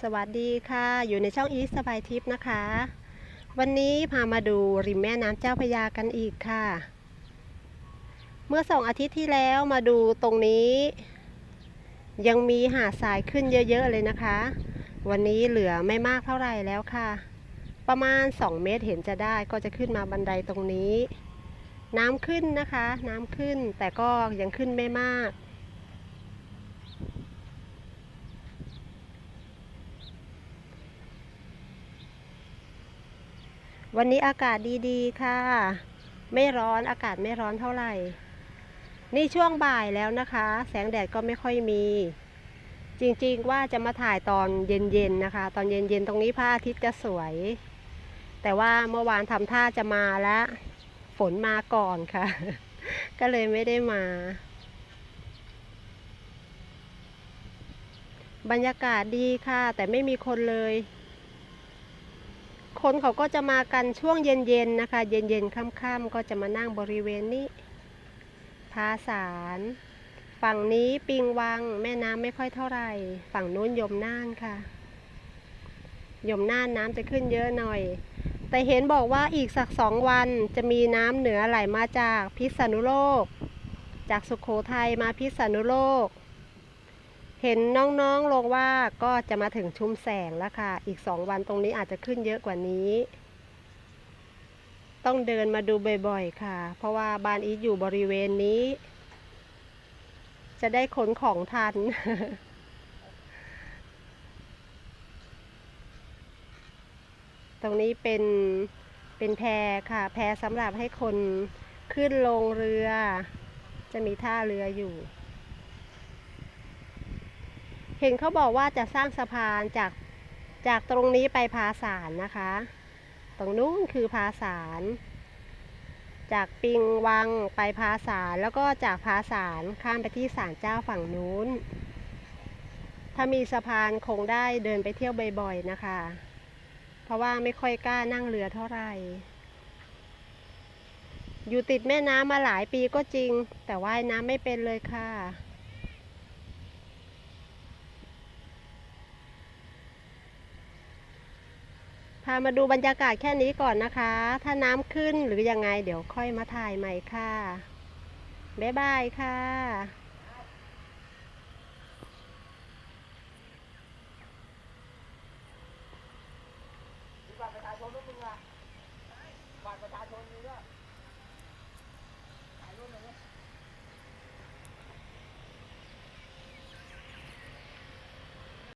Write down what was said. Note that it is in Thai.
สวัสดีค่ะ อยู่ในช่องอีสบายทิพย์นะคะ วันนี้พามาดูริมแม่น้ำเจ้าพระยากันอีกค่ะ เมื่อสองอาทิตย์ที่แล้วมาดูตรงนี้ ยังมีหาดทรายขึ้นเยอะๆเลยนะคะ วันนี้เหลือไม่มากเท่าไหร่แล้วค่ะ ประมาณ 2 เมตรเห็นจะได้ก็จะขึ้นมาบันไดตรงนี้ น้ำขึ้นนะคะ น้ำขึ้นแต่ก็ยังขึ้นไม่มาก วันนี้อากาศดีๆค่ะ ไม่ร้อนอากาศไม่ร้อนเท่าไหร่ นี่ช่วงบ่ายแล้วนะคะ แสงแดดก็ไม่ค่อยมี จริงๆว่าจะมาถ่ายตอนเย็นๆนะคะ ตอนเย็นๆตรงนี้พระอาทิตย์จะสวย แต่ว่าเมื่อวานทำท่าจะมาแล้วฝนมาก่อนค่ะ ก็เลยไม่ได้มา บรรยากาศดีค่ะ แต่ไม่มีคนเลย คนเขาก็จะมากันช่วงเย็นๆนะคะ เย็นๆค่ำๆก็จะมานั่งบริเวณนี้พาสาร ฝั่งนี้ปิงวัง แม่น้ำไม่ค่อยเท่าไหร่ ฝั่งนู้นยมน่านค่ะ ยมน่านน้ำจะขึ้นเยอะหน่อย แต่เห็นบอกว่าอีกสักสองวันจะมีน้ำเหนือไหลมาจากพิษณุโลก จากสุขโขทัยมาพิษณุโลก เห็นน้องๆลงว่าก็จะมาถึงชุมแสงแล้วค่ะ อีกสองวันตรงนี้อาจจะขึ้นเยอะกว่านี้ ต้องเดินมาดูบ่อยๆค่ะ เพราะว่าบ้านอีทอยู่บริเวณนี้ จะได้ขนของทัน ตรงนี้เป็นเป็นแพค่ะ แพสำหรับให้คนขึ้นลงเรือ จะมีท่าเรืออยู่ เห็นเขาบอกว่าจะสร้างสะพานจากจากตรงนี้ไปพาสารนะคะ ตรงนู้นคือพาสาร จากปิงวังไปพาสารแล้วก็จากพาสารข้ามไปที่ศาลเจ้าฝั่งนู้น ถ้ามีสะพานคงได้เดินไปเที่ยวบ่อยๆนะคะ เพราะว่าไม่ค่อยกล้านั่งเรือเท่าไหร่ อยู่ติดแม่น้ำมาหลายปีก็จริง แต่ว่ายน้ำไม่เป็นเลยค่ะ พามาดูบรรยากาศแค่นี้ก่อนนะคะ ถ้าน้ำขึ้นหรือยังไงเดี๋ยวค่อยมาถ่ายใหม่ค่ะ บ๊ายบายค่ะบัตรประชาชนมีด้วยถ่ายรูปเลย